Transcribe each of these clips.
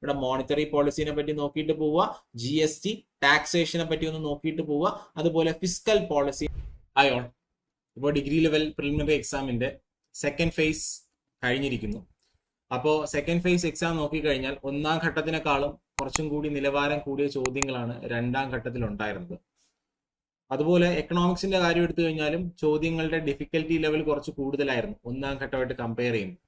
ഇവിടെ മോണിറ്ററി പോളിസിനെ പറ്റി നോക്കിയിട്ട് പോവുക ജി എസ് ടി ടാക്സേഷനെ പറ്റി ഒന്ന് നോക്കിയിട്ട് പോവുക അതുപോലെ ഫിസിക്കൽ പോളിസി അയോൺ ഇപ്പോൾ ഡിഗ്രി ലെവൽ പ്രിലിമിനറി എക്സാമിന്റെ സെക്കൻഡ് ഫേസ് കഴിഞ്ഞിരിക്കുന്നു. അപ്പോൾ സെക്കൻഡ് ഫേസ് എക്സാം നോക്കിക്കഴിഞ്ഞാൽ ഒന്നാം ഘട്ടത്തിനേക്കാളും കുറച്ചും കൂടി നിലവാരം കൂടിയ ചോദ്യങ്ങളാണ് രണ്ടാം ഘട്ടത്തിൽ ഉണ്ടായിരുന്നത് അതുപോലെ എക്കണോമിക്സിന്റെ കാര്യം എടുത്തു കഴിഞ്ഞാലും ചോദ്യങ്ങളുടെ ഡിഫിക്കൽറ്റി ലെവൽ കുറച്ച് കൂടുതലായിരുന്നു. ഒന്നാം ഘട്ടമായിട്ട് കമ്പയർ ചെയ്യുമ്പോൾ.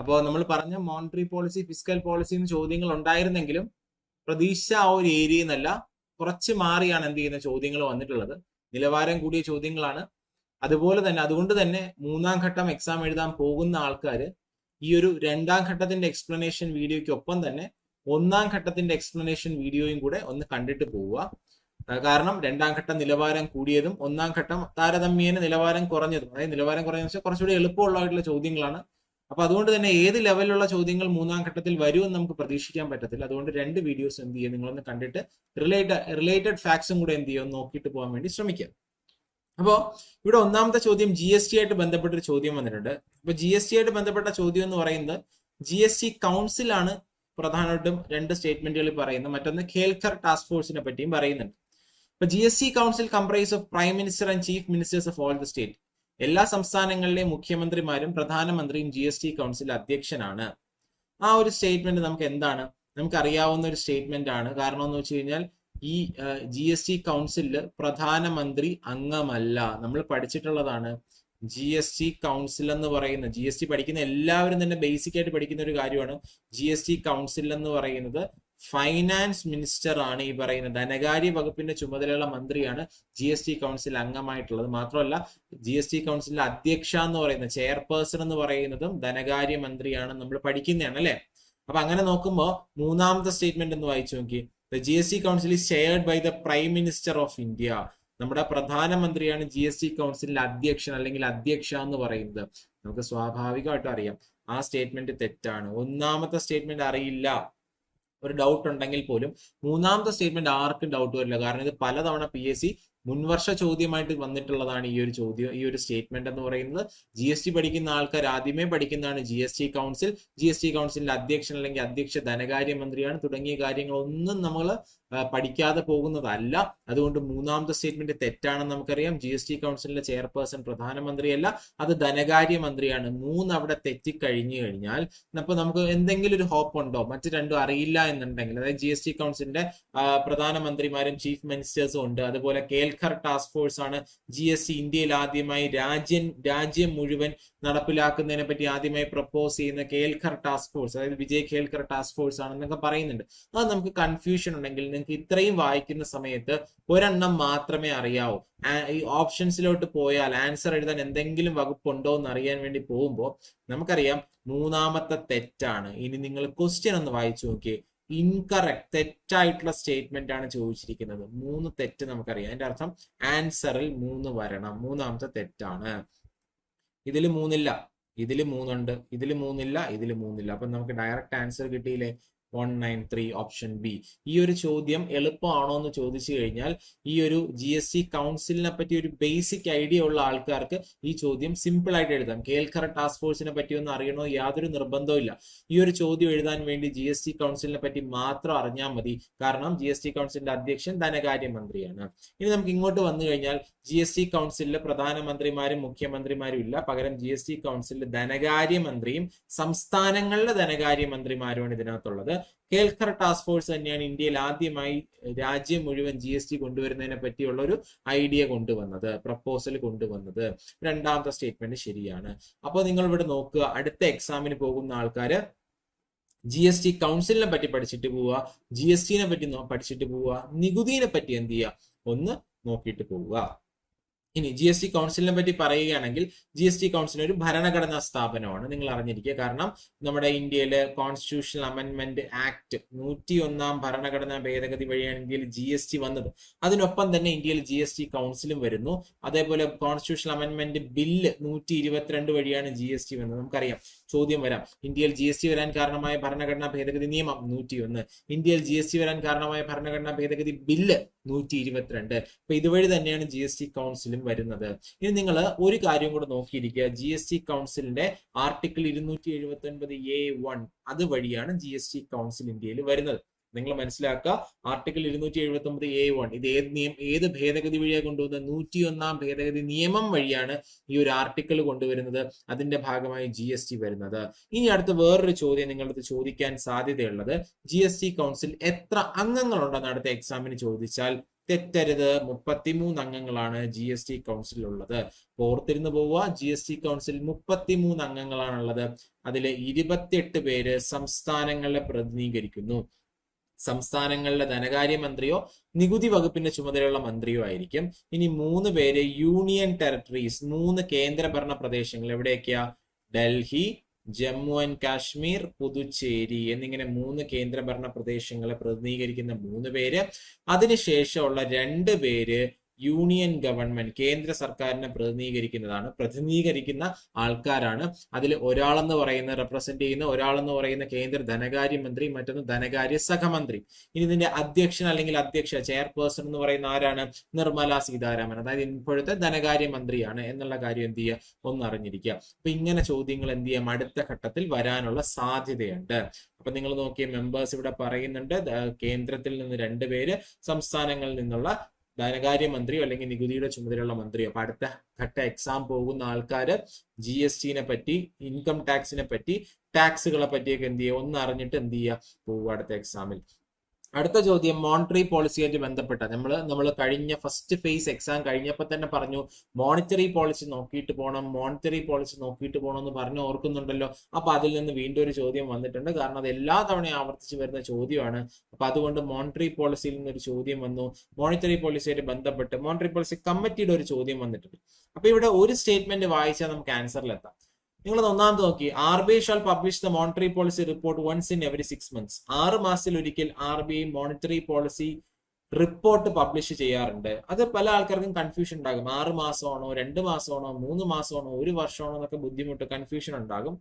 അപ്പോൾ നമ്മൾ പറഞ്ഞ മോണിറ്ററി പോളിസി ഫിസിക്കൽ പോളിസി എന്ന് ചോദ്യങ്ങൾ ഉണ്ടായിരുന്നെങ്കിലും പ്രതീക്ഷ ആ ഒരു ഏരിയയിൽ നിന്നല്ല കുറച്ച് മാറിയാണ് എന്ത് ചെയ്യുന്ന ചോദ്യങ്ങൾ വന്നിട്ടുള്ളത്. നിലവാരം കൂടിയ ചോദ്യങ്ങളാണ്. അതുപോലെ തന്നെ അതുകൊണ്ട് തന്നെ മൂന്നാം ഘട്ടം എക്സാം എഴുതാൻ പോകുന്ന ആൾക്കാർ ഈ ഒരു രണ്ടാം ഘട്ടത്തിന്റെ എക്സ്പ്ലനേഷൻ വീഡിയോയ്ക്കൊപ്പം തന്നെ ഒന്നാം ഘട്ടത്തിന്റെ എക്സ്പ്ലനേഷൻ വീഡിയോയും കൂടെ ഒന്ന് കണ്ടിട്ട് പോവുക. കാരണം രണ്ടാം ഘട്ടം നിലവാരം കൂടിയതും ഒന്നാം ഘട്ടം താരതമ്യേന നിലവാരം കുറഞ്ഞതും. അതായത് നിലവാരം കുറഞ്ഞതെന്ന് വെച്ചാൽ കുറച്ചുകൂടി എളുപ്പമുള്ളതായിട്ടുള്ള ചോദ്യങ്ങളാണ്. അപ്പൊ അതുകൊണ്ട് തന്നെ ഏത് ലെവലിലുള്ള ചോദ്യങ്ങൾ മൂന്നാം ഘട്ടത്തിൽ വരുമെന്ന് നമുക്ക് പ്രതീക്ഷിക്കാൻ പറ്റത്തില്ല. അതുകൊണ്ട് രണ്ട് വീഡിയോസ് എന്ത് ചെയ്യുക നിങ്ങളൊന്ന് കണ്ടിട്ട് റിലേറ്റഡ് റിലേറ്റഡ് ഫാക്ട്സും കൂടെ എന്ത് ചെയ്യുക നോക്കിയിട്ട് പോകാൻ വേണ്ടി ശ്രമിക്കുക. അപ്പോൾ ഇവിടെ ഒന്നാമത്തെ ചോദ്യം ജി എസ് ടി ആയിട്ട് ബന്ധപ്പെട്ടൊരു ചോദ്യം വന്നിട്ടുണ്ട്. അപ്പൊ ജി എസ് ടി ആയിട്ട് ബന്ധപ്പെട്ട ചോദ്യം എന്ന് പറയുന്നത് ജി എസ് ടി കൗൺസിലാണ് പ്രധാനമായിട്ടും രണ്ട് സ്റ്റേറ്റ്മെന്റുകളിൽ പറയുന്നത്. മറ്റൊന്ന് ഖേൽഖർ ടാസ്ക് ഫോഴ്സിനെ പറ്റിയും പറയുന്നുണ്ട്. അപ്പൊ G S T council comprise of prime minister and chief ministers of all the state എല്ലാ സംസ്ഥാനങ്ങളിലെയും മുഖ്യമന്ത്രിമാരും പ്രധാനമന്ത്രിയും ജി എസ് ടി കൗൺസിൽ അധ്യക്ഷനാണ്. ആ ഒരു സ്റ്റേറ്റ്മെന്റ് നമുക്ക് എന്താണ്? നമുക്ക് അറിയാവുന്ന ഒരു സ്റ്റേറ്റ്മെന്റ് ആണ്. കാരണം എന്ന് വെച്ച് കഴിഞ്ഞാൽ ഈ ജി എസ് ടി കൗൺസിലിൽ പ്രധാനമന്ത്രി അംഗമല്ല. നമ്മൾ പഠിച്ചിട്ടുള്ളതാണ് ജി എസ് ടി കൗൺസിൽ എന്ന് പറയുന്ന ജി എസ് ടി പഠിക്കുന്ന എല്ലാവരും തന്നെ ബേസിക് ആയിട്ട് പഠിക്കുന്ന ഒരു കാര്യമാണ് ജി എസ് ടി കൗൺസിൽ എന്ന് പറയുന്നത് ഫൈനാൻസ് മിനിസ്റ്റർ ആണ് ഈ പറയുന്ന ധനകാര്യ വകുപ്പിന്റെ ചുമതലയുള്ള മന്ത്രിയാണ് ജി എസ് ടി കൗൺസിൽ അംഗമായിട്ടുള്ളത്. മാത്രമല്ല ജി എസ് ടി കൗൺസിലിന്റെ അധ്യക്ഷ എന്ന് പറയുന്ന ചെയർപേഴ്സൺ എന്ന് പറയുന്നതും ധനകാര്യ മന്ത്രിയാണ് നമ്മൾ പഠിക്കുന്നതാണ് അല്ലെ? അപ്പൊ അങ്ങനെ നോക്കുമ്പോൾ മൂന്നാമത്തെ സ്റ്റേറ്റ്മെന്റ് എന്ന് വായിച്ചു നോക്കി. The G S T council is chaired by the prime minister of India നമ്മുടെ പ്രധാനമന്ത്രിയാണ് ജി എസ് ടി കൗൺസിലിന്റെ അധ്യക്ഷൻ അല്ലെങ്കിൽ അധ്യക്ഷ എന്ന് പറയുന്നത്. നമുക്ക് സ്വാഭാവികമായിട്ടും അറിയാം. ആ സ്റ്റേറ്റ്മെന്റ് തെറ്റാണ്. ഒന്നാമത്തെ സ്റ്റേറ്റ്മെന്റ് അറിയില്ല. ഒരു ഡൗട്ട് ഉണ്ടെങ്കിൽ പോലും മൂന്നാമത്തെ സ്റ്റേറ്റ്മെന്റ് ആർക്കും ഡൗട്ട് വരില്ല. കാരണം ഇത് പലതവണ പി എസ് സി മുൻവർഷ ചോദ്യമായിട്ട് വന്നിട്ടുള്ളതാണ് ഈ ഒരു ചോദ്യം ഈ ഒരു സ്റ്റേറ്റ്മെന്റ് എന്ന് പറയുന്നത്. ജി എസ് ടി പഠിക്കുന്ന ആൾക്കാർ ആദ്യമേ പഠിക്കുന്നതാണ് G S T council G S T കൗൺസിലിന്റെ അധ്യക്ഷൻ അല്ലെങ്കിൽ അധ്യക്ഷ ധനകാര്യ മന്ത്രിയാണ് തുടങ്ങിയ കാര്യങ്ങളൊന്നും നമ്മൾ പഠിക്കാതെ പോകുന്നതല്ല. അതുകൊണ്ട് മൂന്നാമത്തെ സ്റ്റേറ്റ്മെന്റ് തെറ്റാണെന്ന് നമുക്കറിയാം. ജി എസ് ടി കൗൺസിലിന്റെ ചെയർപേഴ്സൺ പ്രധാനമന്ത്രിയല്ല അത് ധനകാര്യ മന്ത്രിയാണ് മൂന്ന് അവിടെ തെറ്റിക്കഴിഞ്ഞു കഴിഞ്ഞാൽ അപ്പൊ നമുക്ക് എന്തെങ്കിലും ഒരു ഹോപ്പ് ഉണ്ടോ? മറ്റു രണ്ടും അറിയില്ല എന്നുണ്ടെങ്കിൽ അതായത് ജി എസ് ടി കൗൺസിലിന്റെ പ്രധാനമന്ത്രിമാരും ചീഫ് മിനിസ്റ്റേഴ്സും ഉണ്ട്. അതുപോലെ കേൽഖർ ടാസ്ക് ഫോഴ്സ് ആണ് ജി എസ് ടി ഇന്ത്യയിൽ ആദ്യമായി രാജ്യം രാജ്യം മുഴുവൻ നടപ്പിലാക്കുന്നതിനെ പറ്റി ആദ്യമായി പ്രപ്പോസ് ചെയ്യുന്ന കേൽഖർ ടാസ്ക് ഫോഴ്സ് അതായത് വിജയ് കേൽഖർ ടാസ്ക് ഫോഴ്സ് ആണെന്നൊക്കെ പറയുന്നുണ്ട്. അത് നമുക്ക് കൺഫ്യൂഷൻ ഉണ്ടെങ്കിൽ നിങ്ങൾക്ക് ഇത്രയും വായിക്കുന്ന സമയത്ത് ഒരെണ്ണം മാത്രമേ അറിയാവൂ. ഈ ഓപ്ഷൻസിലോട്ട് പോയാൽ ആൻസർ എഴുതാൻ എന്തെങ്കിലും വകുപ്പുണ്ടോ എന്ന് അറിയാൻ വേണ്ടി പോകുമ്പോൾ നമുക്കറിയാം മൂന്നാമത്തെ തെറ്റാണ്. ഇനി നിങ്ങൾ ക്വസ്റ്റ്യൻ ഒന്ന് വായിച്ചു നോക്കിയേ. ഇൻകറക്റ്റ് തെറ്റായിട്ടുള്ള സ്റ്റേറ്റ്മെന്റ് ആണ് ചോദിച്ചിരിക്കുന്നത്. മൂന്ന് തെറ്റ് നമുക്കറിയാം. അതിന്റെ അർത്ഥം ആൻസറിൽ മൂന്ന് വരണം. മൂന്നാമത്തെ തെറ്റാണ്. ഇതിൽ മൂന്നില്ല. ഇതിൽ മൂന്നുണ്ട്. ഇതിൽ മൂന്നില്ല. ഇതിൽ മൂന്നില്ല. അപ്പൊ നമുക്ക് ഡയറക്റ്റ് ആൻസർ കിട്ടിയില്ലേ? One nine three option B ഈ ഒരു ചോദ്യം എളുപ്പമാണോ എന്ന് ചോദിച്ചു കഴിഞ്ഞാൽ ഈ ഒരു ജി എസ് ടി കൗൺസിലിനെ പറ്റി ഒരു ബേസിക് ഐഡിയ ഉള്ള ആൾക്കാർക്ക് ഈ ചോദ്യം സിമ്പിൾ ആയിട്ട് എഴുതാം. കേൽക്കർ ടാസ്ക് ഫോഴ്സിനെ പറ്റി ഒന്നും അറിയണോ? യാതൊരു നിർബന്ധവും ഇല്ല. ഈ ഒരു ചോദ്യം എഴുതാൻ വേണ്ടി ജി എസ് ടി കൗൺസിലിനെ പറ്റി മാത്രം അറിഞ്ഞാൽ മതി. കാരണം ജി എസ് ടി കൗൺസിലിന്റെ അധ്യക്ഷൻ ധനകാര്യ മന്ത്രിയാണ് ഇനി നമുക്ക് ഇങ്ങോട്ട് വന്നു കഴിഞ്ഞാൽ ജി എസ് ടി കൗൺസിലിലെ പ്രധാനമന്ത്രിമാരും മുഖ്യമന്ത്രിമാരും ഇല്ല. പകരം ജി എസ് ടി കൗൺസിലിലെ ധനകാര്യമന്ത്രിയും സംസ്ഥാനങ്ങളിലെ ധനകാര്യ മന്ത്രിമാരുമാണ് ഇതിനകത്തുള്ളത്. കേൽക്കർ ടാസ്ക് ഫോഴ്സ് തന്നെയാണ് ഇന്ത്യയിൽ ആദ്യമായി രാജ്യം മുഴുവൻ ജി എസ് ടി കൊണ്ടുവരുന്നതിനെ പറ്റിയുള്ള ഒരു ഐഡിയ കൊണ്ടുവന്നത് പ്രപ്പോസൽ കൊണ്ടുവന്നത്. രണ്ടാമത്തെ സ്റ്റേറ്റ്മെന്റ് ശരിയാണ്. അപ്പോൾ നിങ്ങൾ ഇവിടെ നോക്കുക അടുത്ത എക്സാമിന് പോകുന്ന ആൾക്കാര് ജി എസ് ടി കൗൺസിലിനെ പറ്റി പഠിച്ചിട്ട് പോവുക ജി എസ് ടിനെ പറ്റി പഠിച്ചിട്ട് പോവുക നികുതിനെ പറ്റി എന്ത് ചെയ്യുക? ഒന്ന് നോക്കിയിട്ട് പോവുക. ഇനി ജി എസ് ടി കൗൺസിലിനെ പറ്റി പറയുകയാണെങ്കിൽ ജി എസ് ടി കൗൺസിൽ ഒരു ഭരണഘടനാ സ്ഥാപനമാണ് നിങ്ങൾ അറിഞ്ഞിരിക്കുക. കാരണം നമ്മുടെ ഇന്ത്യയിലെ കോൺസ്റ്റിറ്റ്യൂഷണൽ അമെന്റ്മെന്റ് ആക്ട് നൂറ്റി ഒന്നാം ഭരണഘടനാ ഭേദഗതി വഴിയാണ് ഇന്ത്യയിൽ ജി എസ് ടി വന്നത്. അതിനൊപ്പം തന്നെ ഇന്ത്യയിൽ ജി എസ് ടി കൗൺസിലും വരുന്നു. അതേപോലെ കോൺസ്റ്റിറ്റ്യൂഷണൽ അമെന്റ്മെന്റ് ബില്ല് നൂറ്റി ഇരുപത്തിരണ്ട് വഴിയാണ് ജി എസ് ടി വന്നത്. നമുക്കറിയാം. ചോദ്യം വരാം. ഇന്ത്യയിൽ ജി എസ് ടി വരാൻ കാരണമായ ഭരണഘടനാ ഭേദഗതി നിയമം നൂറ്റി ഒന്ന് ഇന്ത്യയിൽ ജി എസ് ടി വരാൻ കാരണമായ ഭരണഘടനാ ഭേദഗതി ബില്ല് നൂറ്റി ഇരുപത്തിരണ്ട് അപ്പൊ ഇതുവഴി തന്നെയാണ് ജി എസ് ടി കൗൺസിലും വരുന്നത്. ഇനി നിങ്ങൾ ഒരു കാര്യം കൂടെ നോക്കിയിരിക്കുക. ജി എസ് ടി കൗൺസിലിന്റെ ആർട്ടിക്കിൾ ഇരുന്നൂറ്റി എഴുപത്തി ഒൻപത് എ വൺ അതുവഴിയാണ് ജി എസ് ടി കൗൺസിൽ ഇന്ത്യയിൽ വരുന്നത്. നിങ്ങൾ മനസ്സിലാക്കുക. ആർട്ടിക്കിൾ ഇരുന്നൂറ്റി എഴുപത്തി ഒമ്പത് എ വൺ ഇത് ഏത് നിയമം ഏത് ഭേദഗതി വഴിയാണ് കൊണ്ടുവന്നത്? നൂറ്റി ഒന്നാം ഭേദഗതി നിയമം വഴിയാണ് ഈ ഒരു ആർട്ടിക്കിൾ കൊണ്ടുവരുന്നത്. അതിന്റെ ഭാഗമായി ജി എസ് ടി വരുന്നത്. ഇനി അടുത്ത വേറൊരു ചോദ്യം നിങ്ങളടുത്ത് ചോദിക്കാൻ സാധ്യതയുള്ളത്. ജി എസ് ടി കൗൺസിൽ എത്ര അംഗങ്ങളുണ്ടെന്ന് അടുത്ത എക്സാമിന് ചോദിച്ചാൽ തെറ്റരുത്. മുപ്പത്തിമൂന്ന് അംഗങ്ങളാണ് ജി എസ് ടി കൗൺസിൽ ഉള്ളത്. ഓർത്തിരുന്ന് പോവുക. ജി എസ് ടി കൗൺസിൽ മുപ്പത്തിമൂന്ന് അംഗങ്ങളാണുള്ളത്. അതിൽ ഇരുപത്തിയെട്ട് പേര് സംസ്ഥാനങ്ങളെ പ്രതിനിധീകരിക്കുന്നു. സംസ്ഥാനങ്ങളിലെ ധനകാര്യമന്ത്രിയോ നികുതി വകുപ്പിന്റെ ചുമതലയുള്ള മന്ത്രിയോ ആയിരിക്കും. ഇനി മൂന്ന് പേര് യൂണിയൻ ടെറിട്ടറീസ് മൂന്ന് കേന്ദ്രഭരണ പ്രദേശങ്ങൾ എവിടെയൊക്കെയാ? ഡൽഹി ജമ്മു ആൻഡ് കാശ്മീർ പുതുച്ചേരി എന്നിങ്ങനെ മൂന്ന് കേന്ദ്രഭരണ പ്രദേശങ്ങളെ പ്രതിനിധീകരിക്കുന്ന മൂന്ന് പേര്. അതിനുശേഷമുള്ള രണ്ട് പേര് യൂണിയൻ ഗവൺമെന്റ് കേന്ദ്ര സർക്കാരിനെ പ്രതിനിധീകരിക്കുന്നതാണ്. പ്രതിനിധീകരിക്കുന്ന ആൾക്കാരാണ്. അതിൽ ഒരാളെന്ന് പറയുന്ന റെപ്രസെന്റ് ചെയ്യുന്ന ഒരാളെന്ന് പറയുന്ന കേന്ദ്ര ധനകാര്യമന്ത്രി മറ്റൊന്ന് ധനകാര്യ സഹമന്ത്രി. ഇനി ഇതിന്റെ അധ്യക്ഷൻ അല്ലെങ്കിൽ അധ്യക്ഷ ചെയർപേഴ്സൺ എന്ന് പറയുന്ന ആരാണ്? നിർമ്മല സീതാരാമൻ. അതായത് ഇപ്പോഴത്തെ ധനകാര്യമന്ത്രിയാണ് എന്നുള്ള കാര്യം എന്ത് ചെയ്യുക? ഒന്ന് അറിഞ്ഞിരിക്കുക. അപ്പൊ ഇങ്ങനെ ചോദ്യങ്ങൾ എന്ത് ചെയ്യാം അടുത്ത ഘട്ടത്തിൽ വരാനുള്ള സാധ്യതയുണ്ട്. അപ്പൊ നിങ്ങൾ നോക്കിയ മെമ്പേഴ്സ് ഇവിടെ പറയുന്നുണ്ട്. കേന്ദ്രത്തിൽ നിന്ന് രണ്ടുപേര് സംസ്ഥാനങ്ങളിൽ നിന്നുള്ള ധനകാര്യമന്ത്രിയോ അല്ലെങ്കിൽ നികുതിയുടെ ചുമതലയുള്ള മന്ത്രിയോ. അപ്പൊ അടുത്ത ഘട്ട എക്സാം പോകുന്ന ആൾക്കാര് ജി എസ് ടിനെ പറ്റി ഇൻകം ടാക്സിനെ പറ്റി ടാക്സുകളെ പറ്റിയൊക്കെ എന്ത് ചെയ്യുക? ഒന്ന് അറിഞ്ഞിട്ട് എന്ത് ചെയ്യുക? പോവുക അടുത്ത എക്സാമിൽ അടുത്ത ചോദ്യം മോണിറ്ററി പോളിസിയായിട്ട് ബന്ധപ്പെട്ട. നമ്മൾ നമ്മൾ കഴിഞ്ഞ ഫസ്റ്റ് ഫേസ് എക്സാം കഴിഞ്ഞപ്പോൾ തന്നെ പറഞ്ഞു മോണിറ്ററി പോളിസി നോക്കിയിട്ട് പോകണം മോണിറ്ററി പോളിസി നോക്കിയിട്ട് പോകണം എന്ന് പറഞ്ഞു ഓർക്കുന്നുണ്ടല്ലോ. അപ്പൊ അതിൽ നിന്ന് വീണ്ടും ഒരു ചോദ്യം വന്നിട്ടുണ്ട്. കാരണം അത് എല്ലാ തവണയും ആവർത്തിച്ച് വരുന്ന ചോദ്യമാണ്. അപ്പൊ അതുകൊണ്ട് മോണിറ്ററി പോളിസിയിൽ നിന്നൊരു ചോദ്യം വന്നു. മോണിറ്ററി പോളിസിയായിട്ട് ബന്ധപ്പെട്ട് മോണിറ്ററി പോളിസി കമ്മിറ്റിയുടെ ഒരു ചോദ്യം വന്നിട്ടുണ്ട്. അപ്പൊ ഇവിടെ ഒരു സ്റ്റേറ്റ്മെന്റ് വായിച്ചാൽ നമുക്ക് ആൻസറിലെത്താം നിങ്ങൾ ഒന്നാമത് നോക്കി. R B I shall publish the monetary policy report once in every six months ആറ് മാസത്തിൽ ഒരിക്കൽ R B I monetary policy report publish ചെയ്യാറുണ്ട്. അത് പല ആൾക്കാർക്കും കൺഫ്യൂഷൻ ഉണ്ടാകും. ആറ് മാസമാണോ രണ്ട് മാസമാണോ മൂന്ന് മാസമാണോ ഒരു വർഷമാണോ എന്നൊക്കെ ബുദ്ധിമുട്ട് കൺഫ്യൂഷൻ ഉണ്ടാകും.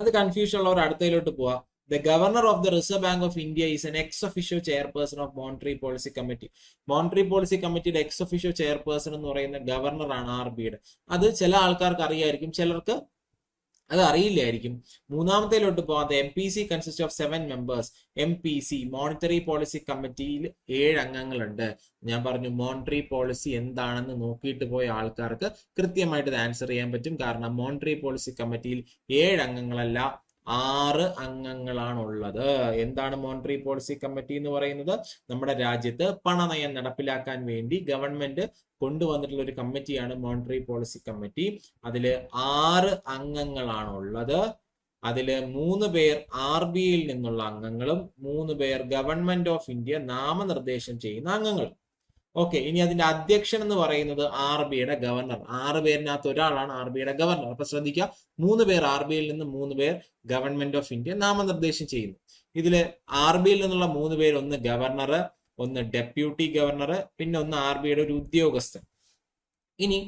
അത് കൺഫ്യൂഷൻ ഉള്ളവർ അടുത്തതിലോട്ട് പോവാ. The governor of the reserve bank of India is an ex officio chairperson of monetary policy committee monetary policy കമ്മിറ്റിയുടെ എക്സ് ഒഫീഷ്യോ ചെയർപേഴ്സൺ എന്ന് പറയുന്ന ഗവർണറാണ് ആർ ബിയുടെ അത് ചില ആൾക്കാർക്ക് അറിയായിരിക്കും ചിലർക്ക് അത് അറിയില്ലായിരിക്കും. മൂന്നാമത്തേലോട്ട് പോകാത്ത M P C consist of seven members M P C monetary policy കമ്മിറ്റിയിൽ ഏഴ് അംഗങ്ങളുണ്ട്. ഞാൻ പറഞ്ഞു മോണിറ്ററി പോളിസി എന്താണെന്ന് നോക്കിയിട്ട് പോയ ആൾക്കാർക്ക് കൃത്യമായിട്ട് ഇത് ആൻസർ ചെയ്യാൻ പറ്റും. കാരണം മോണിറ്ററി പോളിസി കമ്മിറ്റിയിൽ ഏഴ് അംഗങ്ങളല്ല ആറ് അംഗങ്ങളാണുള്ളത്. എന്താണ് മോണിറ്ററി പോളിസി കമ്മിറ്റി എന്ന് പറയുന്നത്? നമ്മുടെ രാജ്യത്ത് പണനയം നടപ്പിലാക്കാൻ വേണ്ടി ഗവൺമെന്റ് കൊണ്ടുവന്നിട്ടുള്ള ഒരു കമ്മിറ്റിയാണ് മോണിറ്ററി പോളിസി കമ്മിറ്റി അതിൽ ആറ് അംഗങ്ങളാണുള്ളത്. അതിൽ മൂന്ന് പേർ ആർ ബി ഐയിൽ നിന്നുള്ള അംഗങ്ങളും മൂന്ന് പേർ ഗവൺമെന്റ് ഓഫ് ഇന്ത്യ നാമനിർദ്ദേശം ചെയ്യുന്ന അംഗങ്ങളും. ഓക്കെ ഇനി അതിന്റെ അധ്യക്ഷൻ എന്ന് പറയുന്നത് ആർ ബിയുടെ ഗവർണർ. ആറ് പേരിനകത്ത് ഒരാളാണ് ആർ ബിയുടെ ഗവർണർ. അപ്പൊ ശ്രദ്ധിക്കുക മൂന്ന് പേർ ആർ ബിയിൽ നിന്ന് മൂന്ന് പേർ ഗവൺമെന്റ് ഓഫ് ഇന്ത്യ നാമനിർദ്ദേശം ചെയ്യുന്നു. ഇതിൽ ആർ ബിയിൽ നിന്നുള്ള മൂന്ന് പേര് ഒന്ന് ഗവർണർ ഒന്ന് ഡെപ്യൂട്ടി ഗവർണർ പിന്നെ ഒന്ന് ആർ ബിയുടെ ഒരു ഉദ്യോഗസ്ഥൻ. ഇനി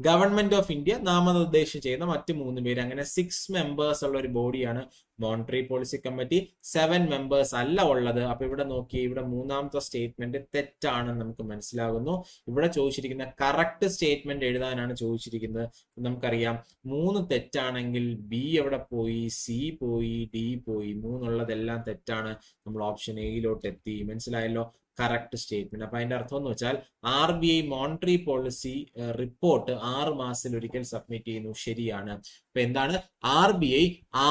ഗവൺമെന്റ് ഓഫ് ഇന്ത്യ നാമനിർദ്ദേശം ചെയ്യുന്ന മറ്റ് മൂന്ന് പേര്. അങ്ങനെ സിക്സ് മെമ്പേഴ്സ് ഉള്ള ഒരു ബോഡിയാണ് monetary policy committee seven members അല്ല ഉള്ളത്. അപ്പൊ ഇവിടെ നോക്കി ഇവിടെ മൂന്നാമത്തെ സ്റ്റേറ്റ്മെന്റ് തെറ്റാണെന്ന് നമുക്ക് മനസ്സിലാകുന്നു. ഇവിടെ ചോദിച്ചിരിക്കുന്ന കറക്റ്റ് സ്റ്റേറ്റ്മെന്റ് എഴുതാനാണ് ചോദിച്ചിരിക്കുന്നത്. നമുക്കറിയാം മൂന്ന് തെറ്റാണെങ്കിൽ ബി എവിടെ പോയി സി പോയി ഡി പോയി മൂന്നുള്ളതെല്ലാം തെറ്റാണ്. നമ്മൾ ഓപ്ഷൻ എയിലോട്ട് എത്തി മനസ്സിലായല്ലോ? കറക്റ്റ് സ്റ്റേറ്റ്മെന്റ് അപ്പൊ അതിന്റെ അർത്ഥം എന്ന് വെച്ചാൽ R B I monetary policy report ആറ് മാസത്തിൽ ഒരിക്കൽ സബ്മിറ്റ് ചെയ്യുന്നു. ശരിയാണ്. അപ്പൊ എന്താണ്? ആർ ബി ഐ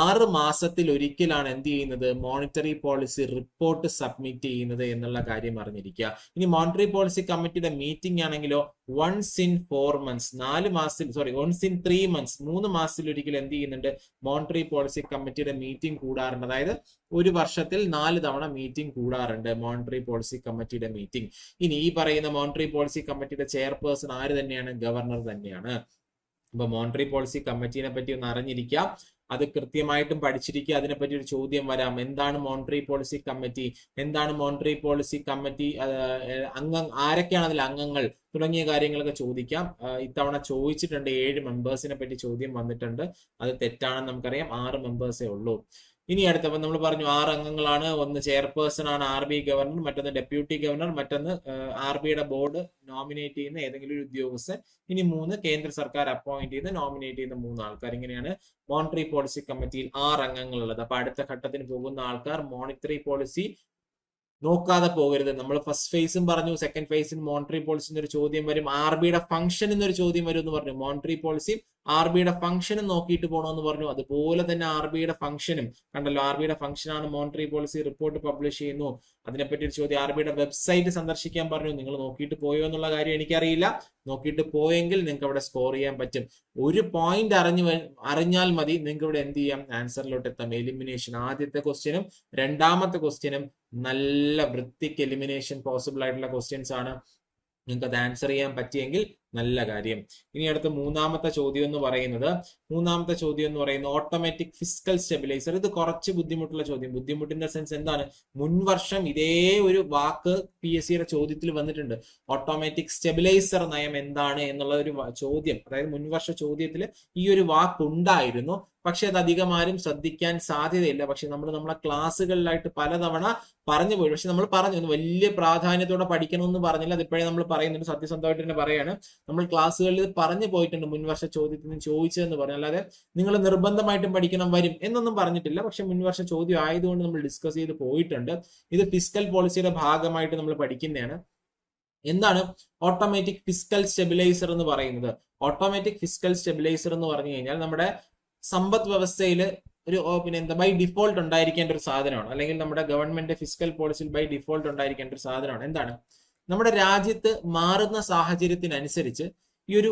ആറ് മാസത്തിൽ ഒരിക്കലാണ് എന്ത് ചെയ്യുന്നത്? മോണിറ്ററി പോളിസി റിപ്പോർട്ട് സബ്മിറ്റ് ചെയ്യുന്നത് എന്നുള്ള കാര്യം അറിഞ്ഞിരിക്കുക. ഇനി മോണിറ്ററി പോളിസി കമ്മിറ്റിയുടെ മീറ്റിംഗ് ആണെങ്കിലോ വൺസ് ഇൻ ഫോർ മന്ത്സ് നാല് മാസത്തിൽ sorry once in three months മൂന്ന് മാസത്തിൽ ഒരിക്കൽ എന്ത് ചെയ്യുന്നുണ്ട്? മോണിറ്ററി പോളിസി കമ്മിറ്റിയുടെ മീറ്റിംഗ് കൂടാറുണ്ട്. അതായത് ഒരു വർഷത്തിൽ നാല് തവണ മീറ്റിംഗ് കൂടാറുണ്ട് മോണിറ്ററി പോളിസി കമ്മിറ്റിയുടെ മീറ്റിംഗ് ഇനി ഈ പറയുന്ന മോണിറ്ററി പോളിസി കമ്മിറ്റിയുടെ ചെയർപേഴ്സൺ ആര് തന്നെയാണ്? ഗവർണർ തന്നെയാണ്. അപ്പൊ മോണിറ്ററി പോളിസി കമ്മിറ്റിനെ പറ്റി ഒന്ന് അറിഞ്ഞിരിക്കാം. അത് കൃത്യമായിട്ടും പഠിച്ചിരിക്കുക. അതിനെപ്പറ്റി ഒരു ചോദ്യം വരാം. എന്താണ് മോണിറ്ററി പോളിസി കമ്മിറ്റി എന്താണ് മോണിറ്ററി പോളിസി കമ്മിറ്റി അംഗം ആരൊക്കെയാണ് അതിൽ അംഗങ്ങൾ? തുടങ്ങിയ കാര്യങ്ങളൊക്കെ ചോദിക്കാം. ഇത്തവണ ചോദിച്ചിട്ടുണ്ട് ഏഴ് മെമ്പേഴ്സിനെ പറ്റി ചോദ്യം വന്നിട്ടുണ്ട്. അത് തെറ്റാണെന്ന് നമുക്കറിയാം. ആറ് മെമ്പേഴ്സേ ഉള്ളൂ. ഇനി അടുത്തപ്പോൾ നമ്മൾ പറഞ്ഞു ആറ് അംഗങ്ങളാണ്. ഒന്ന് ചെയർപേഴ്സൺ ആണ് ആർ ബി ഗവർണർ മറ്റൊന്ന് ഡെപ്യൂട്ടി ഗവർണർ മറ്റൊന്ന് ആർ ബിയുടെ ബോർഡ് നോമിനേറ്റ് ചെയ്യുന്ന ഏതെങ്കിലും ഒരു ഉദ്യോഗസ്ഥൻ. ഇനി മൂന്ന് കേന്ദ്ര സർക്കാർ അപ്പോയിന്റ് ചെയ്ത് നോമിനേറ്റ് ചെയ്യുന്ന മൂന്ന് ആൾക്കാർ. ഇങ്ങനെയാണ് മോണിറ്ററി പോളിസി കമ്മിറ്റിയിൽ ആറ് അംഗങ്ങളുള്ളത്. അപ്പൊ അടുത്ത ഘട്ടത്തിന് പോകുന്ന ആൾക്കാർ മോണിറ്ററി പോളിസി നോക്കാതെ പോകരുത്. നമ്മൾ ഫസ്റ്റ് ഫേസും പറഞ്ഞു സെക്കൻഡ് ഫേസിൽ മോണിറ്ററി പോളിസി എന്നൊരു ചോദ്യം വരും ആർ ബിയുടെ ഫംഗ്ഷൻ എന്നൊരു ചോദ്യം വരും എന്ന് പറഞ്ഞു. മോണിറ്ററി പോളിസിയും ആർ ബിയുടെ ഫംഗ്ഷനും നോക്കിയിട്ട് പോകണമെന്ന് പറഞ്ഞു. അതുപോലെ തന്നെ ആർ ബിയുടെ ഫംഗ്ഷനും കണ്ടല്ലോ ആർ ബിയുടെ ഫംഗ്ഷൻ ആണ് മോണിറ്ററി പോളിസി റിപ്പോർട്ട് പബ്ലിഷ് ചെയ്യുന്നു. അതിനെപ്പറ്റി ഒരു ചോദ്യം ആർ ബിയുടെ വെബ്സൈറ്റ് സന്ദർശിക്കാൻ പറഞ്ഞു. നിങ്ങൾ നോക്കിയിട്ട് പോയോ എന്നുള്ള കാര്യം എനിക്കറിയില്ല. നോക്കിയിട്ട് പോയെങ്കിൽ നിങ്ങൾക്ക് അവിടെ സ്കോർ ചെയ്യാൻ പറ്റും. ഒരു പോയിന്റ് അറിഞ്ഞു അറിഞ്ഞാൽ മതി. നിങ്ങൾക്ക് ഇവിടെ എന്ത് ചെയ്യാം? ആൻസറിലോട്ട് എത്താം. എലിമിനേഷൻ ആദ്യത്തെ ക്വസ്റ്റ്യനും രണ്ടാമത്തെ ക്വസ്റ്റ്യനും നല്ല വൃത്തിക്ക് എലിമിനേഷൻ പോസിബിൾ ആയിട്ടുള്ള ക്വസ്റ്റ്യൻസ് ആണ്. നിങ്ങൾക്ക് അത് ആൻസർ ചെയ്യാൻ പറ്റിയെങ്കിൽ നല്ല കാര്യം. ഇനി അടുത്ത മൂന്നാമത്തെ ചോദ്യം എന്ന് പറയുന്നത് മൂന്നാമത്തെ ചോദ്യം എന്ന് പറയുന്നത് ഓട്ടോമാറ്റിക് ഫിസിക്കൽ സ്റ്റെബിലൈസർ ഇത് കുറച്ച് ബുദ്ധിമുട്ടുള്ള ചോദ്യം. ബുദ്ധിമുട്ടിന്റെ സെൻസ് എന്താണ്? മുൻവർഷം ഇതേ ഒരു വാക്ക് പി എസ് സിയുടെ ചോദ്യത്തിൽ വന്നിട്ടുണ്ട്. ഓട്ടോമാറ്റിക് സ്റ്റെബിലൈസർ നയം എന്താണ് എന്നുള്ള ഒരു ചോദ്യം. അതായത് മുൻവർഷ ചോദ്യത്തിൽ ഈ ഒരു വാക്ക് ഉണ്ടായിരുന്നു പക്ഷെ അത് അധികം ആരും ശ്രദ്ധിക്കാൻ സാധ്യതയില്ല. പക്ഷെ നമ്മൾ നമ്മളെ ക്ലാസ്സുകളിലായിട്ട് പലതവണ പറഞ്ഞു പോയി. പക്ഷെ നമ്മൾ പറഞ്ഞു വലിയ പ്രാധാന്യത്തോടെ പഠിക്കണമെന്ന് പറഞ്ഞില്ല. അതിപ്പോഴേ നമ്മൾ പറയുന്നുണ്ട് സത്യസന്ധമായിട്ട് തന്നെ പറയാണ്. നമ്മൾ ക്ലാസ്സുകളിൽ പറഞ്ഞു പോയിട്ടുണ്ട് മുൻവർഷ ചോദ്യത്തിന് ചോദിച്ചതെന്ന് പറഞ്ഞു. അല്ലാതെ നിങ്ങൾ നിർബന്ധമായിട്ടും പഠിക്കണം വരും എന്നൊന്നും പറഞ്ഞിട്ടില്ല. പക്ഷെ മുൻവർഷ ചോദ്യം ആയതുകൊണ്ട് നമ്മൾ ഡിസ്കസ് ചെയ്ത് പോയിട്ടുണ്ട്. ഇത് ഫിസിക്കൽ പോളിസിയുടെ ഭാഗമായിട്ട് നമ്മൾ പഠിക്കുന്നതാണ്. എന്താണ് ഓട്ടോമാറ്റിക് ഫിസിക്കൽ സ്റ്റെബിലൈസർ എന്ന് പറയുന്നത്? ഓട്ടോമാറ്റിക് ഫിസിക്കൽ സ്റ്റെബിലൈസർ എന്ന് പറഞ്ഞു കഴിഞ്ഞാൽ നമ്മുടെ സമ്പദ് വ്യവസ്ഥയിൽ ഒരു പിന്നെ എന്താ ബൈ ഡിഫോൾട്ട് ഉണ്ടായിരിക്കേണ്ട ഒരു സാധനമാണ്. അല്ലെങ്കിൽ നമ്മുടെ ഗവൺമെന്റ് ഫിസിക്കൽ പോളിസിയിൽ ബൈ ഡിഫോൾട്ട് ഉണ്ടായിരിക്കേണ്ട ഒരു സാധനമാണ്. എന്താണ്? നമ്മുടെ രാജ്യത്ത് മാറുന്ന സാഹചര്യത്തിനനുസരിച്ച് ഈ ഒരു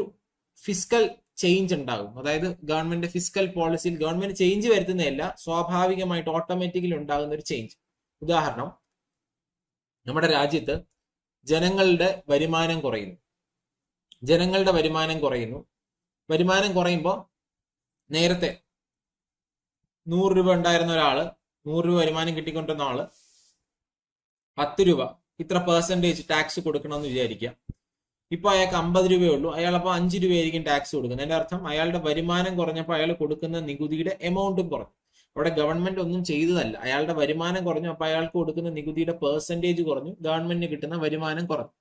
ഫിസിക്കൽ ചേഞ്ച് ഉണ്ടാകും. അതായത് ഗവൺമെന്റ് ഫിസിക്കൽ പോളിസിയിൽ ഗവൺമെന്റ് ചേഞ്ച് വരുത്തുന്നതല്ല സ്വാഭാവികമായിട്ട് ഓട്ടോമാറ്റിക്കലി ഉണ്ടാകുന്ന ഒരു ചേഞ്ച് ഉദാഹരണം നമ്മുടെ രാജ്യത്ത് ജനങ്ങളുടെ വരുമാനം കുറയുന്നു. ജനങ്ങളുടെ വരുമാനം കുറയുന്നു. വരുമാനം കുറയുമ്പോൾ നേരത്തെ നൂറ് രൂപ ഉണ്ടായിരുന്ന ഒരാൾ നൂറ് രൂപ വരുമാനം കിട്ടിക്കൊണ്ടിരുന്ന ആൾ പത്ത് രൂപ ഇത്ര പെർസെന്റേജ് ടാക്സ് കൊടുക്കണമെന്ന് വിചാരിക്കുക. ഇപ്പൊ അയാൾക്ക് അമ്പത് രൂപയേ ഉള്ളൂ അയാൾ അപ്പോൾ അഞ്ച് രൂപയായിരിക്കും ടാക്സ് കൊടുക്കുന്നത്. അതിന്റെ അർത്ഥം അയാളുടെ വരുമാനം കുറഞ്ഞപ്പോൾ അയാൾ കൊടുക്കുന്ന നികുതിയുടെ എമൗണ്ടും കുറഞ്ഞു. അവിടെ ഗവൺമെന്റ് ഒന്നും ചെയ്തതല്ല. അയാളുടെ വരുമാനം കുറഞ്ഞു അപ്പൊ അയാൾക്ക് കൊടുക്കുന്ന നികുതിയുടെ പെർസെന്റേജ് കുറഞ്ഞു ഗവൺമെന്റിന് കിട്ടുന്ന വരുമാനം കുറഞ്ഞു.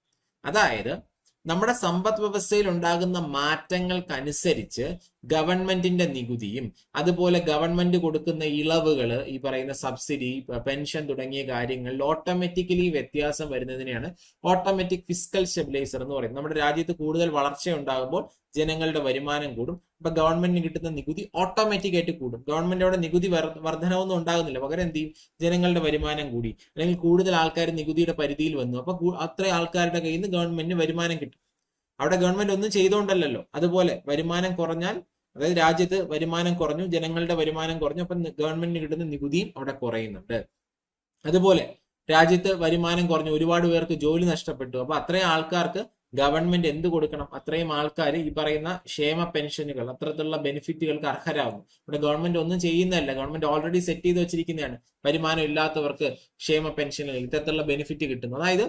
അതായത് നമ്മുടെ സമ്പദ് വ്യവസ്ഥയിൽ ഉണ്ടാകുന്ന മാറ്റങ്ങൾക്കനുസരിച്ച് ഗവൺമെന്റിന്റെ നികുതിയും അതുപോലെ ഗവൺമെന്റ് കൊടുക്കുന്ന ഇളവുകൾ ഈ പറയുന്ന സബ്സിഡി പെൻഷൻ തുടങ്ങിയ കാര്യങ്ങളിൽ ഓട്ടോമാറ്റിക്കലി വ്യത്യാസം വരുന്നതിനെയാണ് ഓട്ടോമാറ്റിക് ഫിസിക്കൽ സ്റ്റെബിലൈസർ എന്ന് പറയുന്നത്. നമ്മുടെ രാജ്യത്ത് കൂടുതൽ വളർച്ച ഉണ്ടാകുമ്പോൾ ജനങ്ങളുടെ വരുമാനം കൂടും. അപ്പൊ ഗവൺമെന്റിന് കിട്ടുന്ന നികുതി ഓട്ടോമാറ്റിക് ആയിട്ട് കൂടും. ഗവൺമെന്റ് അവിടെ നികുതി വർ- വർധനവൊന്നും ഉണ്ടാകുന്നില്ല. പകരം എന്ത് ചെയ്യും? ജനങ്ങളുടെ വരുമാനം കൂടി. അല്ലെങ്കിൽ കൂടുതൽ ആൾക്കാർ നികുതിയുടെ പരിധിയിൽ വന്നു. അപ്പൊ അത്ര ആൾക്കാരുടെ കയ്യിൽ നിന്ന് ഗവൺമെന്റിന് വരുമാനം കിട്ടും. അവിടെ ഗവൺമെന്റ് ഒന്നും ചെയ്തുകൊണ്ടല്ലല്ലോ. അതുപോലെ വരുമാനം കുറഞ്ഞാൽ അതായത് രാജ്യത്ത് വരുമാനം കുറഞ്ഞു ജനങ്ങളുടെ വരുമാനം കുറഞ്ഞു അപ്പൊ ഗവൺമെന്റിന് കിട്ടുന്ന നികുതിയും അവിടെ കുറയുന്നുണ്ട്. അതുപോലെ രാജ്യത്ത് വരുമാനം കുറഞ്ഞു. ഒരുപാട് പേർക്ക് ജോലി നഷ്ടപ്പെട്ടു. അപ്പൊ അത്രയും ആൾക്കാർക്ക് ഗവൺമെന്റ് എന്ത് കൊടുക്കണം? അത്രയും ആൾക്കാർ ഈ പറയുന്ന ക്ഷേമ പെൻഷനുകൾ അത്തരത്തിലുള്ള ബെനിഫിറ്റുകൾക്ക് അർഹരാകുന്നു. ഇവിടെ ഗവൺമെന്റ് ഒന്നും ചെയ്യുന്നതല്ല. ഗവൺമെന്റ് ഓൾറെഡി സെറ്റ് ചെയ്ത് വെച്ചിരിക്കുന്നതാണ്. വരുമാനം ഇല്ലാത്തവർക്ക് ക്ഷേമ പെൻഷനുകൾ ഇത്തരത്തിലുള്ള ബെനിഫിറ്റ് കിട്ടുന്നു. അതായത്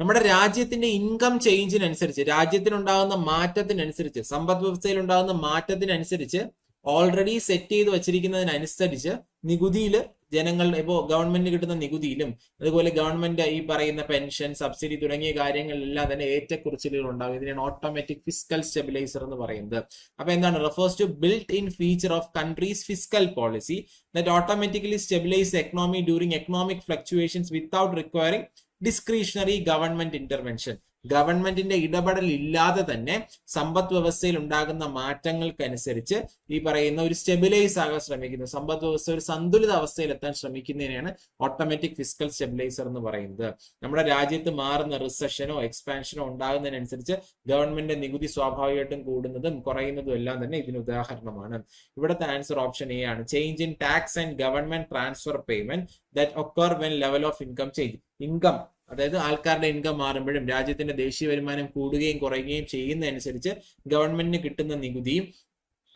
നമ്മുടെ രാജ്യത്തിന്റെ ഇൻകം ചേഞ്ചിനനുസരിച്ച് രാജ്യത്തിനുണ്ടാകുന്ന മാറ്റത്തിനനുസരിച്ച് സമ്പദ് വ്യവസ്ഥയിൽ ഉണ്ടാകുന്ന മാറ്റത്തിനനുസരിച്ച് ഓൾറെഡി സെറ്റ് ചെയ്ത് വെച്ചിരിക്കുന്നതിനനുസരിച്ച് നികുതിയിൽ ജനങ്ങളുടെ ഇപ്പോൾ ഗവൺമെന്റിന് കിട്ടുന്ന നികുതിയിലും അതുപോലെ ഗവൺമെന്റ് ഈ പറയുന്ന പെൻഷൻ സബ്സിഡി തുടങ്ങിയ കാര്യങ്ങളെല്ലാം തന്നെ ഏറ്റക്കുറിച്ചിലുകൾ ഉണ്ടാകും. ഇതിനാണ് ഓട്ടോമാറ്റിക് ഫിസിക്കൽ സ്റ്റെബിലൈസർ എന്ന് പറയുന്നത്. അപ്പൊ എന്താണ്? Refers to built in feature of countries physical policy that automatically stabilise economy during economic fluctuations without requiring discretionary government intervention ഗവൺമെന്റിന്റെ ഇടപെടൽ ഇല്ലാതെ തന്നെ സമ്പദ് വ്യവസ്ഥയിൽ ഉണ്ടാകുന്ന മാറ്റങ്ങൾക്കനുസരിച്ച് ഈ പറയുന്ന ഒരു സ്റ്റെബിലൈസ് ആകാൻ ശ്രമിക്കുന്നു. സമ്പദ് വ്യവസ്ഥ ഒരു സന്തുലിത അവസ്ഥയിൽ എത്താൻ ശ്രമിക്കുന്നതിനെയാണ് ഓട്ടോമാറ്റിക് ഫിസിക്കൽ സ്റ്റെബിലൈസർ എന്ന് പറയുന്നത്. നമ്മുടെ രാജ്യത്ത് മാറുന്ന റിസഷനോ എക്സ്പാൻഷനോ ഉണ്ടാകുന്നതിനനുസരിച്ച് ഗവൺമെന്റ് നികുതി സ്വാഭാവികമായിട്ടും കൂടുന്നതും കുറയുന്നതും എല്ലാം തന്നെ ഇതിന് ഉദാഹരണമാണ്. ഇവിടുത്തെ ആൻസർ ഓപ്ഷൻ എ ആണ്. Change in tax and government transfer payment that occur when level of income change income അതായത് ആൾക്കാരുടെ ഇൻകം മാറുമ്പോഴും രാജ്യത്തിന്റെ ദേശീയ വരുമാനം കൂടുകയും കുറയുകയും ചെയ്യുന്നതനുസരിച്ച് ഗവൺമെന്റിന് കിട്ടുന്ന നികുതിയും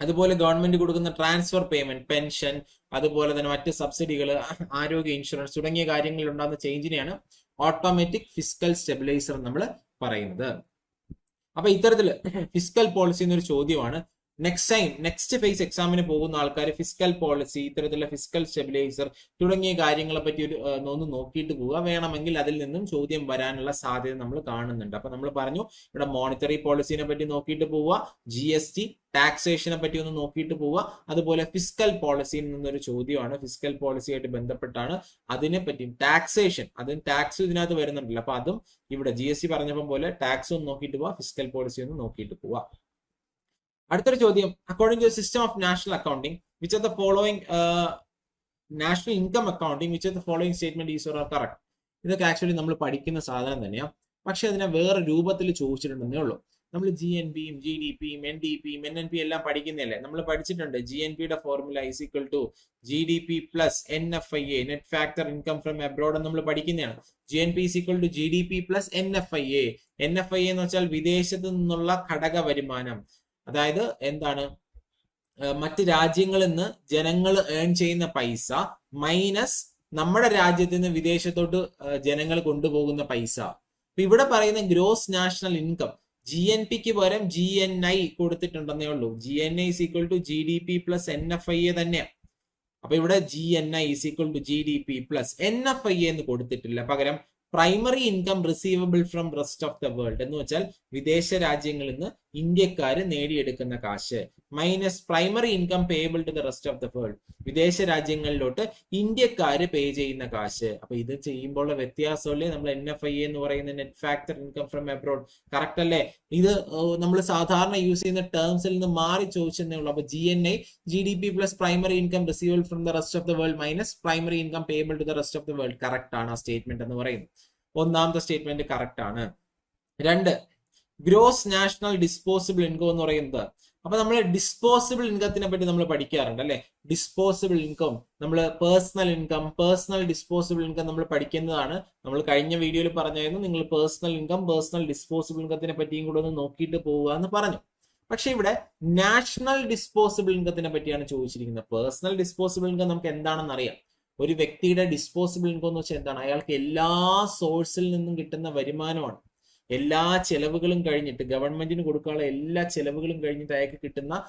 അതുപോലെ ഗവൺമെന്റ് കൊടുക്കുന്ന ട്രാൻസ്ഫർ പേയ്മെന്റ് പെൻഷൻ അതുപോലെ തന്നെ മറ്റ് സബ്സിഡികൾ ആരോഗ്യ ഇൻഷുറൻസ് തുടങ്ങിയ കാര്യങ്ങളിൽ ഉണ്ടാകുന്ന ചേഞ്ചിനെയാണ് ഓട്ടോമാറ്റിക് ഫിസിക്കൽ സ്റ്റെബിലൈസർ നമ്മൾ പറയുന്നത്. അപ്പൊ ഇത്തരത്തിൽ ഫിസിക്കൽ പോളിസി എന്നൊരു ചോദ്യമാണ് നെക്സ്റ്റ് ടൈം നെക്സ്റ്റ് ഫേസ് എക്സാമിന് പോകുന്ന ആൾക്കാർ ഫിസിക്കൽ പോളിസി ഇത്തരത്തിലുള്ള ഫിസിക്കൽ സ്റ്റെബിലൈസർ തുടങ്ങിയ കാര്യങ്ങളെ പറ്റി ഒരു ഒന്ന് നോക്കിയിട്ട് പോവുക. വേണമെങ്കിൽ അതിൽ നിന്നും ചോദ്യം വരാനുള്ള സാധ്യത നമ്മൾ കാണുന്നുണ്ട്. അപ്പൊ നമ്മൾ പറഞ്ഞു ഇവിടെ മോണിറ്ററി പോളിസിനെ പറ്റി നോക്കിയിട്ട് പോവുക ജി എസ് ടി ടാക്സേഷനെ പറ്റി ഒന്ന് നോക്കിയിട്ട് പോവുക. അതുപോലെ ഫിസിക്കൽ പോളിസിയിൽ നിന്നൊരു ചോദ്യമാണ്. ഫിസിക്കൽ പോളിസിയായിട്ട് ബന്ധപ്പെട്ടാണ് അതിനെ പറ്റിയും ടാക്സേഷൻ അതിന് ടാക്സ് ഇതിനകത്ത് വരുന്നുണ്ടല്ലോ. അപ്പൊ അതും ഇവിടെ ജി എസ് ടി പറഞ്ഞപ്പോൾ പോലെ ടാക്സ് ഒന്ന് നോക്കിയിട്ട് പോവുക ഫിസിക്കൽ പോളിസി ഒന്ന് നോക്കിയിട്ട് പോവുക. അടുത്തൊരു ചോദ്യം. According to system of national accounting which of the following national income accounting which of the following statement is or correct ഇതൊക്കെ ആക്ച്വലി നമ്മൾ പഠിക്കുന്ന സാധനം തന്നെയാണ് പക്ഷെ അതിനെ വേറെ രൂപത്തിൽ ചോദിച്ചിട്ടുണ്ടെന്നേ ഉള്ളൂ. നമ്മൾ ജി എൻ പിയും ജി ഡി പിയും എൻ ഡി പിയും എൻ എൻ പി എല്ലാം പഠിക്കുന്നതല്ലേ? നമ്മൾ പഠിച്ചിട്ടുണ്ട് ജി എൻ പിയുടെ formula is equal to G D P plus N F I A net factor income from abroad നമ്മൾ പഠിക്കുന്നതാണ്. G N P is equal to G D P plus N F I A N F I എന്ന് വെച്ചാൽ വിദേശത്ത് നിന്നുള്ള ഘടക വരുമാനം. അതായത് എന്താണ്? മറ്റ് രാജ്യങ്ങളിൽ നിന്ന് ജനങ്ങൾ ഏൺ ചെയ്യുന്ന പൈസ മൈനസ് നമ്മുടെ രാജ്യത്ത് നിന്ന് വിദേശത്തോട്ട് ജനങ്ങൾ കൊണ്ടുപോകുന്ന പൈസ. അപ്പൊ ഇവിടെ പറയുന്ന gross national income G N പിക്ക് പകരം ജി എൻ ഐ കൊടുത്തിട്ടുണ്ടെന്നേ ഉള്ളൂ. G N I equal to G D P plus N F I A തന്നെയാണ് അപ്പൊ ഇവിടെ G N I equal to G D P plus N F I എന്ന് കൊടുത്തിട്ടില്ല. പകരം primary income receivable from rest of the world എന്ന് വെച്ചാൽ വിദേശ രാജ്യങ്ങളിൽ നിന്ന് ഇന്ത്യക്കാര് നേടിയെടുക്കുന്ന കാശ്. Minus primary income payable to the rest of the world വിദേശ രാജ്യങ്ങളിലോട്ട് ഇന്ത്യക്കാര് പേ ചെയ്യുന്ന കാശ്. അപ്പൊ ഇത് ചെയ്യുമ്പോൾ വ്യത്യാസമല്ലേ? നമ്മൾ എൻ എഫ് ഐ എന്ന് പറയുന്ന net factor income from abroad correct അല്ലേ? ഇത് നമ്മൾ സാധാരണ യൂസ് ചെയ്യുന്ന ടേംസിൽ നിന്ന് മാറി ചോദിച്ചതേ ഉള്ളൂ. അപ്പൊ G N I G D P plus primary income receival from the rest of the world minus primary income payable to the rest of the world correct ആണ് ആ സ്റ്റേറ്റ്മെന്റ് എന്ന് പറയുന്നത്. ഒന്നാമത്തെ സ്റ്റേറ്റ്മെന്റ് കറക്റ്റ് ആണ്. രണ്ട് ഗ്രോസ് നാഷണൽ ഡിസ്പോസിബിൾ ഇൻകം എന്ന് പറയുന്നത്. അപ്പൊ നമ്മൾ ഡിസ്പോസിബിൾ ഇൻകത്തിനെ പറ്റി നമ്മൾ പഠിക്കാറുണ്ട് അല്ലെ? ഡിസ്പോസിബിൾ ഇൻകം നമ്മൾ personal income personal disposable income നമ്മൾ പഠിക്കുന്നതാണ്. നമ്മൾ കഴിഞ്ഞ വീഡിയോയിൽ പറഞ്ഞായിരുന്നു നിങ്ങൾ പേഴ്സണൽ ഇൻകം പേഴ്സണൽ ഡിസ്പോസിബിൾ ഇൻകത്തിനെ പറ്റിയും കൂടെ ഒന്ന് നോക്കിയിട്ട് പോവുക എന്ന് പറഞ്ഞു. പക്ഷെ ഇവിടെ നാഷണൽ ഡിസ്പോസിബിൾ ഇൻകത്തിനെ പറ്റിയാണ് ചോദിച്ചിരിക്കുന്നത്. പേഴ്സണൽ ഡിസ്പോസിബിൾ ഇൻകം നമുക്ക് എന്താണെന്ന് അറിയാം? ഒരു വ്യക്തിയുടെ ഡിസ്പോസിബിൾ ഇൻകം എന്ന് വെച്ചാൽ എന്താണ്? അയാൾക്ക് എല്ലാ സോഴ്സിൽ നിന്നും കിട്ടുന്ന വരുമാനമാണ്. എല്ലാ ചെലവുകളും കഴിഞ്ഞിട്ട് ഗവൺമെന്റിന് കൊടുക്കാനുള്ള എല്ലാ ചെലവുകളും കഴിഞ്ഞിട്ട് അയാൾക്ക് കിട്ടുന്ന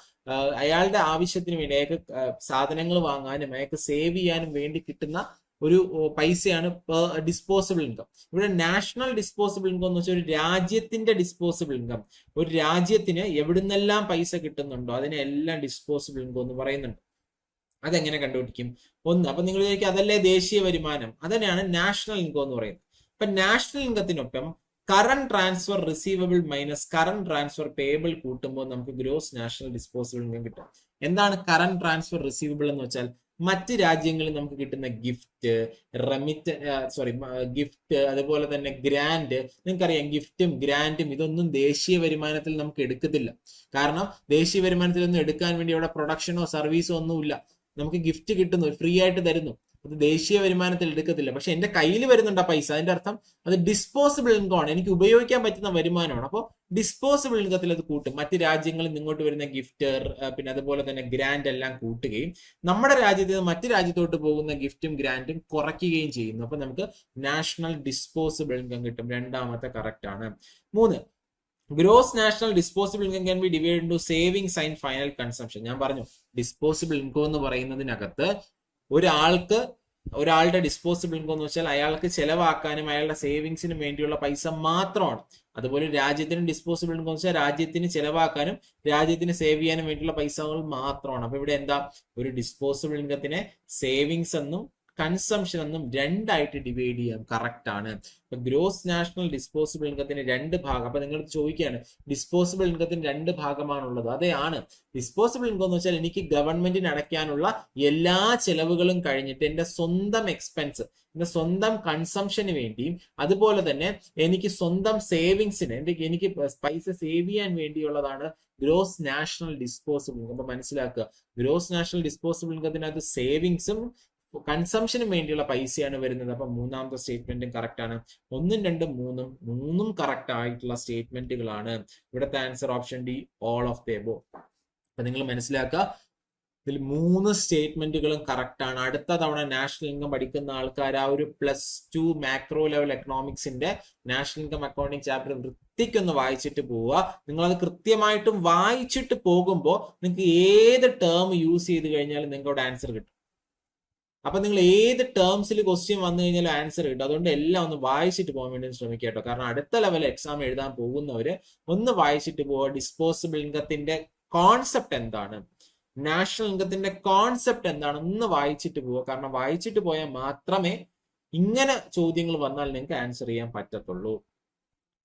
അയാളുടെ ആവശ്യത്തിന് വേണ്ടി അയാൾക്ക് സാധനങ്ങൾ വാങ്ങാനും അയാൾക്ക് സേവ് ചെയ്യാനും വേണ്ടി കിട്ടുന്ന ഒരു പൈസയാണ് ഡിസ്പോസിബിൾ ഇൻകം ഇവിടെ നാഷണൽ ഡിസ്പോസിബിൾ ഇൻകം എന്ന് വെച്ചാൽ ഒരു രാജ്യത്തിന്റെ ഡിസ്പോസിബിൾ ഇൻകം ഒരു രാജ്യത്തിന് എവിടുന്നെല്ലാം പൈസ കിട്ടുന്നുണ്ടോ അതിനെല്ലാം ഡിസ്പോസിബിൾ ഇൻകം എന്ന് പറയുന്നുണ്ട്. അതെങ്ങനെ കണ്ടുപിടിക്കും? ഒന്ന് അപ്പൊ നിങ്ങൾ വിചാരിക്കും അതല്ലേ ദേശീയ വരുമാനം? അതന്നെയാണ് നാഷണൽ ഇൻകം എന്ന് പറയുന്നത്. അപ്പൊ national ഇൻകത്തിനൊപ്പം current transfer receivable minus current transfer payable കൂട്ടുമ്പോൾ നമുക്ക് ഗ്രോസ് നാഷണൽ ഡിസ്പോസിബിൾ ഇൻകം കിട്ടും. എന്താണ് കറണ്ട് ട്രാൻസ്ഫർ റിസീവബിൾ എന്ന് വെച്ചാൽ മറ്റ് രാജ്യങ്ങളിൽ നമുക്ക് കിട്ടുന്ന ഗിഫ്റ്റ് റെമിറ്റ് സോറി ഗിഫ്റ്റ് അതുപോലെ തന്നെ ഗ്രാൻഡ് നിങ്ങൾക്കറിയാം ഗിഫ്റ്റും ഗ്രാൻഡും ഇതൊന്നും ദേശീയ വരുമാനത്തിൽ നമുക്ക് എടുക്കത്തില്ല. കാരണം ദേശീയ വരുമാനത്തിൽ ഒന്നും എടുക്കാൻ വേണ്ടി അവിടെ പ്രൊഡക്ഷനോ സർവീസോ ഒന്നുമില്ല. നമുക്ക് ഗിഫ്റ്റ് കിട്ടുന്നു ഫ്രീ ആയിട്ട് തരുന്നു. അത് ദേശീയ വരുമാനത്തിൽ എടുക്കത്തില്ല. പക്ഷെ എന്റെ കയ്യിൽ വരുന്നുണ്ട് ആ പൈസ. അതിന്റെ അർത്ഥം അത് ഡിസ്പോസിബിൾ ഇൻകം എനിക്ക് ഉപയോഗിക്കാൻ പറ്റുന്ന വരുമാനമാണ്. അപ്പോൾ ഡിസ്പോസിബിൾ ഇൻകത്തിൽ അത് കൂട്ടും. മറ്റ് രാജ്യങ്ങളിൽ നിങ്ങോട്ട് വരുന്ന ഗിഫ്റ്റ് പിന്നെ അതുപോലെ തന്നെ ഗ്രാൻഡ് എല്ലാം കൂട്ടുകയും നമ്മുടെ രാജ്യത്ത് മറ്റ് രാജ്യത്തോട്ട് പോകുന്ന ഗിഫ്റ്റും ഗ്രാൻഡും കുറയ്ക്കുകയും ചെയ്യുന്നു. അപ്പൊ നമുക്ക് നാഷണൽ ഡിസ്പോസിബിൾ ഇൻകം കിട്ടും. രണ്ടാമത്തെ കറക്റ്റ് ആണ്. മൂന്ന് gross national disposable income can be divide into savings and final consumption ഞാൻ പറഞ്ഞു ഡിസ്പോസിബിൾ ഇൻകം എന്ന് പറയുന്നതിനകത്ത് ഒരാൾക്ക് ഒരാളുടെ ഡിസ്പോസിബിൾ ഇൻകം എന്ന് വെച്ചാൽ അയാൾക്ക് ചെലവാക്കാനും അയാളുടെ സേവിങ്സിനും വേണ്ടിയുള്ള പൈസ മാത്രമാണ്. അതുപോലെ രാജ്യത്തിന് ഡിസ്പോസിബിൾ ഇൻകം എന്ന് വെച്ചാൽ രാജ്യത്തിന് ചെലവാക്കാനും രാജ്യത്തിന് സേവ് ചെയ്യാനും വേണ്ടിയുള്ള പൈസകൾ മാത്രമാണ്. അപ്പൊ ഇവിടെ എന്താ? ഒരു ഡിസ്പോസിബിൾ ഇൻകത്തിനെ സേവിങ്സ് എന്നും കൺസംഷൻ എന്നും രണ്ടായിട്ട് ഡിവൈഡ് ചെയ്യാം. കറക്റ്റ് ആണ്. ഇപ്പൊ ഗ്രോസ് നാഷണൽ ഡിസ്പോസിബിൾ ഇൻകത്തിന് രണ്ട് ഭാഗം. അപ്പൊ നിങ്ങൾ ചോദിക്കുകയാണ് ഡിസ്പോസിബിൾ ഇൻകത്തിന് രണ്ട് ഭാഗമാണുള്ളത്. അതെയാണ് ആണ്. ഡിസ്പോസിബിൾ ഇൻകം എന്ന് വെച്ചാൽ എനിക്ക് ഗവൺമെന്റിന് അടയ്ക്കാനുള്ള എല്ലാ ചെലവുകളും കഴിഞ്ഞിട്ട് എന്റെ സ്വന്തം എക്സ്പെൻസ് എന്റെ സ്വന്തം കൺസംഷന് വേണ്ടിയും അതുപോലെ തന്നെ എനിക്ക് സ്വന്തം സേവിങ്സിന് എന്റെ എനിക്ക് പൈസ സേവ് ചെയ്യാൻ വേണ്ടിയുള്ളതാണ് ഗ്രോസ് നാഷണൽ ഡിസ്പോസിബിൾ ഇൻകം അപ്പൊ മനസ്സിലാക്കുക ഗ്രോസ് നാഷണൽ ഡിസ്പോസിബിൾ ഇൻകത്തിനകത്ത് സേവിങ്സും കൺസംഷനും വേണ്ടിയുള്ള പൈസയാണ് വരുന്നത്. അപ്പൊ മൂന്നാമത്തെ സ്റ്റേറ്റ്മെന്റും കറക്റ്റ് ആണ്. ഒന്നും രണ്ടും മൂന്നും മൂന്നും കറക്റ്റ് ആയിട്ടുള്ള സ്റ്റേറ്റ്മെന്റുകളാണ് ഇവിടുത്തെ answer option D all of the above അപ്പൊ നിങ്ങൾ മനസ്സിലാക്കുക ഇതിൽ മൂന്ന് സ്റ്റേറ്റ്മെന്റുകളും കറക്റ്റ് ആണ്. അടുത്ത തവണ നാഷണൽ ഇൻകം പഠിക്കുന്ന ആൾക്കാർ ആ ഒരു പ്ലസ് ടു മാക്രോ ലെവൽ എക്കണോമിക്സിന്റെ നാഷണൽ ഇൻകം അക്കൗണ്ടിങ് ചാപ്റ്റർ വൃത്തിക്കൊന്ന് വായിച്ചിട്ട് പോവുക. നിങ്ങൾ അത് കൃത്യമായിട്ടും വായിച്ചിട്ട് പോകുമ്പോൾ നിങ്ങൾക്ക് ഏത് ടേം യൂസ് ചെയ്ത് കഴിഞ്ഞാലും നിങ്ങളുടെ ആൻസർ കിട്ടും. അപ്പൊ നിങ്ങൾ ഏത് ടേംസിൽ ക്വസ്റ്റ്യൻ വന്നു കഴിഞ്ഞാലും ആൻസർ കിട്ടും. അതുകൊണ്ട് എല്ലാം ഒന്ന് വായിച്ചിട്ട് പോകാൻ വേണ്ടി ശ്രമിക്കുക കേട്ടോ. കാരണം അടുത്ത ലെവൽ എക്സാം എഴുതാൻ പോകുന്നവര് ഒന്ന് വായിച്ചിട്ട് പോവുക. ഡിസ്പോസിബിൾ ഇൻകത്തിന്റെ കോൺസെപ്റ്റ് എന്താണ്? നാഷണൽ ഇൻകത്തിന്റെ കോൺസെപ്റ്റ് എന്താണ്? ഒന്ന് വായിച്ചിട്ട് പോവുക. കാരണം വായിച്ചിട്ട് പോയാൽ മാത്രമേ ഇങ്ങനെ ചോദ്യങ്ങൾ വന്നാൽ നിങ്ങൾക്ക് ആൻസർ ചെയ്യാൻ പറ്റത്തുള്ളൂ.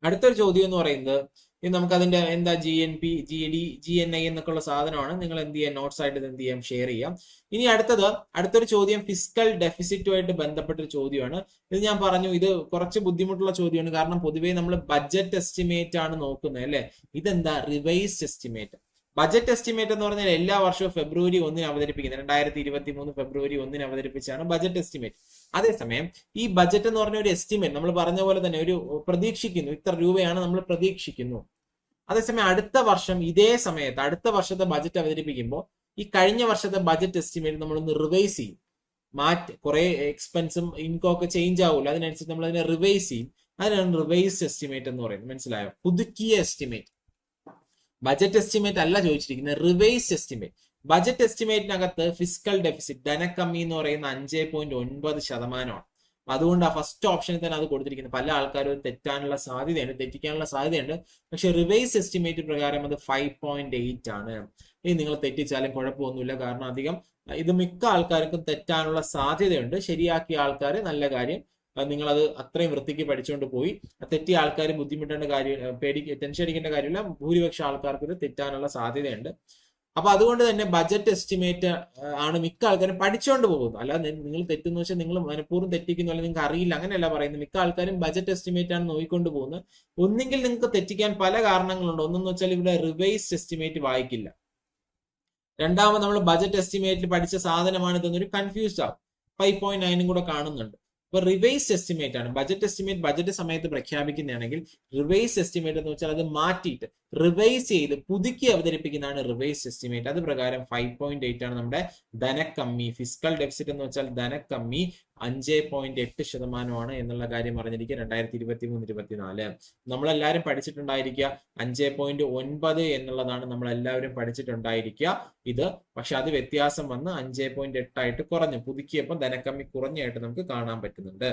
അടുത്തൊരു ചോദ്യം എന്ന് പറയുന്നത് ഇത് നമുക്ക് അതിന്റെ എന്താ G N P G D G N I എന്നൊക്കെ ഉള്ള സാധനമാണ്. നിങ്ങൾ എന്ത് ചെയ്യാം? നോട്ട്സ് ആയിട്ട് എന്ത് ചെയ്യാം? ഷെയർ ചെയ്യാം. ഇനി അടുത്തത് അടുത്തൊരു ചോദ്യം ഫിസിക്കൽ ഡെഫിസിറ്റുമായിട്ട് ബന്ധപ്പെട്ട ഒരു ചോദ്യമാണ്. ഇത് ഞാൻ പറഞ്ഞു ഇത് കുറച്ച് ബുദ്ധിമുട്ടുള്ള ചോദ്യമാണ്. കാരണം പൊതുവേ നമ്മൾ ബഡ്ജറ്റ് എസ്റ്റിമേറ്റ് ആണ് നോക്കുന്നത് അല്ലെ? ഇതെന്താ? റിവൈസ്ഡ് എസ്റ്റിമേറ്റ് ബജറ്റ് എസ്റ്റിമേറ്റ് എന്ന് പറഞ്ഞാൽ എല്ലാ വർഷവും ഫെബ്രുവരി ഒന്നിന് അവതരിപ്പിക്കുന്നത്. രണ്ടായിരത്തി ഇരുപത്തി മൂന്ന് ഫെബ്രുവരി ഒന്നിന് അവതരിപ്പിച്ചാണ് ബജറ്റ് എസ്റ്റിമേറ്റ് അതേസമയം ഈ ബജറ്റ് എന്ന് പറഞ്ഞ ഒരു എസ്റ്റിമേറ്റ് നമ്മൾ പറഞ്ഞ പോലെ തന്നെ ഒരു പ്രതീക്ഷിക്കുന്നു. ഇത്ര രൂപയാണ് നമ്മൾ പ്രതീക്ഷിക്കുന്നു. അതേസമയം അടുത്ത വർഷം ഇതേ സമയത്ത് അടുത്ത വർഷത്തെ ബജറ്റ് അവതരിപ്പിക്കുമ്പോൾ ഈ കഴിഞ്ഞ വർഷത്തെ ബജറ്റ് എസ്റ്റിമേറ്റ് നമ്മളൊന്ന് റിവൈസ് ചെയ്യും. മാറ്റ് കുറെ എക്സ്പെൻസും ഇൻകം ഒക്കെ ചേഞ്ച് ആവില്ല. അതിനനുസരിച്ച് നമ്മൾ അതിനെ റിവൈസ് ചെയ്യും. അതിനാണ് റിവൈസ് എസ്റ്റിമേറ്റ് എന്ന് പറയുന്നത്. മനസ്സിലായോ? പുതുക്കിയ എസ്റ്റിമേറ്റ് ബജറ്റ് എസ്റ്റിമേറ്റ് അല്ല ചോദിച്ചിരിക്കുന്നത്. റിവൈസ് എസ്റ്റിമേറ്റ് ബജറ്റ് എസ്റ്റിമേറ്റിനകത്ത് ഫിസിക്കൽ ഡെഫിസിറ്റ് ധനക്കമ്മി എന്ന് പറയുന്ന അഞ്ച് പോയിന്റ് ഒൻപത് ശതമാനമാണ്. അതുകൊണ്ട് ആ ഫസ്റ്റ് ഓപ്ഷനിൽ തന്നെ അത് കൊടുത്തിരിക്കുന്നത്. പല ആൾക്കാരും തെറ്റാനുള്ള സാധ്യതയുണ്ട് തെറ്റിക്കാനുള്ള സാധ്യതയുണ്ട്. പക്ഷെ റിവൈസ് എസ്റ്റിമേറ്റ് പ്രകാരം അത് ഫൈവ് പോയിന്റ് എയ്റ്റ് ആണ്. ഇനി നിങ്ങൾ തെറ്റിച്ചാലും കുഴപ്പമൊന്നുമില്ല. കാരണം അധികം ഇത് മിക്ക ആൾക്കാർക്കും തെറ്റാനുള്ള സാധ്യതയുണ്ട്. ശരിയാക്കിയ ആൾക്കാർ നല്ല കാര്യം. നിങ്ങൾ അത് അത്രയും വൃത്തിക്ക് പഠിച്ചുകൊണ്ട് പോയി. തെറ്റിയ ആൾക്കാർ ബുദ്ധിമുട്ടേണ്ട കാര്യം പേടി ടെൻഷൻ അടിക്കേണ്ട കാര്യമില്ല. ഭൂരിപക്ഷം ആൾക്കാർക്ക് തെറ്റാനുള്ള സാധ്യതയുണ്ട്. അപ്പൊ അതുകൊണ്ട് തന്നെ ബജറ്റ് എസ്റ്റിമേറ്റ് ആണ് മിക്ക ആൾക്കാരും പഠിച്ചുകൊണ്ട് പോകുന്നത്. അല്ല നിങ്ങൾ തെറ്റെന്ന് വെച്ചാൽ നിങ്ങൾ മനഃപൂർവം തെറ്റിക്കുന്നു അല്ലെങ്കിൽ നിങ്ങൾക്ക് അറിയില്ല അങ്ങനെയല്ല പറയുന്നത്. മിക്ക ആൾക്കാരും ബജറ്റ് എസ്റ്റിമേറ്റ് ആണ് നോക്കിക്കൊണ്ട് പോകുന്നത്. ഒന്നെങ്കിൽ നിങ്ങൾക്ക് തെറ്റിക്കാൻ പല കാരണങ്ങളുണ്ട്. ഒന്നെന്ന് വെച്ചാൽ ഇവിടെ റിവൈസ്ഡ് എസ്റ്റിമേറ്റ് വായിക്കില്ല. രണ്ടാമത് നമ്മൾ ബജറ്റ് എസ്റ്റിമേറ്റിൽ പഠിച്ച സാധനമാണ് ഇതെന്നൊരു കൺഫ്യൂസ്ഡ് ആവും. ഫൈവ് പോയിന്റ് നയനും കൂടെ കാണുന്നുണ്ട്. അപ്പൊ റിവൈസ് എസ്റ്റിമേറ്റ് ആണ്. ബജറ്റ് എസ്റ്റിമേറ്റ് ബജറ്റ് സമയത്ത് പ്രഖ്യാപിക്കുന്നതാണെങ്കിൽ റിവൈസ് എസ്റ്റിമേറ്റ് എന്ന് വെച്ചാൽ അത് മാറ്റിയിട്ട് റിവൈസ് ചെയ്ത് പുതുക്കി അവതരിപ്പിക്കുന്നതാണ് റിവൈസ് എസ്റ്റിമേറ്റ് അത് പ്രകാരം ഫൈവ് പോയിന്റ് എയ്റ്റ് ആണ് നമ്മുടെ ധനക്കമ്മി. ഫിസിക്കൽ ഡെഫിസിറ്റ് എന്ന് വെച്ചാൽ ധനക്കമ്മി അഞ്ച് പോയിന്റ് എട്ട് ശതമാനമാണ് എന്നുള്ള കാര്യം അറിഞ്ഞിരിക്കുക രണ്ടായിരത്തി ഇരുപത്തി മൂന്ന് ഇരുപത്തിനാല്. നമ്മളെല്ലാവരും പഠിച്ചിട്ടുണ്ടായിരിക്കുക അഞ്ച് പോയിന്റ് ഒൻപത് എന്നുള്ളതാണ് നമ്മൾ എല്ലാവരും പഠിച്ചിട്ടുണ്ടായിരിക്കുക. ഇത് പക്ഷെ അത് വ്യത്യാസം വന്ന് അഞ്ച് പോയിന്റ് എട്ടായിട്ട് കുറഞ്ഞു. പുതുക്കിയപ്പോൾ ധനക്കമ്മി കുറഞ്ഞായിട്ട് നമുക്ക് കാണാൻ പറ്റുന്നുണ്ട്.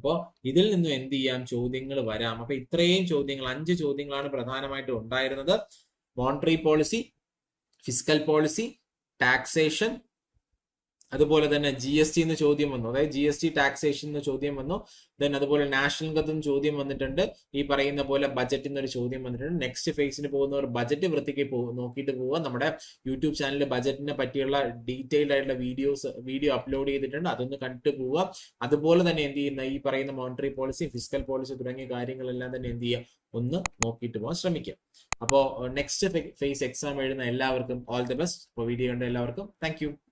അപ്പോൾ ഇതിൽ നിന്നും എന്ത് ചെയ്യാം? ചോദ്യങ്ങൾ വരാം. അപ്പൊ ഇത്രയും ചോദ്യങ്ങൾ അഞ്ച് ചോദ്യങ്ങളാണ് പ്രധാനമായിട്ടും ഉണ്ടായിരുന്നത്. Monetary policy physical policy taxation അതുപോലെ തന്നെ ജി എസ് ടി എന്ന് ചോദ്യം വന്നു. അതായത് ജി എസ് ടി ടാക്സേഷൻ എന്ന് ചോദ്യം വന്നു. ദെൻ അതുപോലെ നാഷണൽ ഇൻകത്തും ചോദ്യം വന്നിട്ടുണ്ട്. ഈ പറയുന്ന പോലെ ബജറ്റിൽ എന്നൊരു ചോദ്യം വന്നിട്ടുണ്ട്. നെക്സ്റ്റ് ഫേസിന് പോകുന്നവർ ബജറ്റ് വൃത്തിക്ക് നോക്കിയിട്ട് പോവുക. നമ്മുടെ യൂട്യൂബ് ചാനലിൽ ബജറ്റിനെ പറ്റിയുള്ള ഡീറ്റെയിൽഡ് ആയിട്ടുള്ള വീഡിയോസ് വീഡിയോ അപ്ലോഡ് ചെയ്തിട്ടുണ്ട്. അതൊന്ന് കണ്ടിട്ട് പോവുക. അതുപോലെ തന്നെ എന്ത് ചെയ്യുന്ന ഈ പറയുന്ന മോണിറ്ററി പോളിസി ഫിസിക്കൽ പോളിസി തുടങ്ങിയ കാര്യങ്ങളെല്ലാം തന്നെ എന്ത് ചെയ്യുക? ഒന്ന് നോക്കിയിട്ട് പോകാൻ ശ്രമിക്കുക. അപ്പോൾ നെക്സ്റ്റ് ഫേസ് എക്സാം എഴുതുന്ന എല്ലാവർക്കും ഓൾ ദി ബെസ്റ്റ് വീഡിയോ കണ്ട എല്ലാവർക്കും താങ്ക്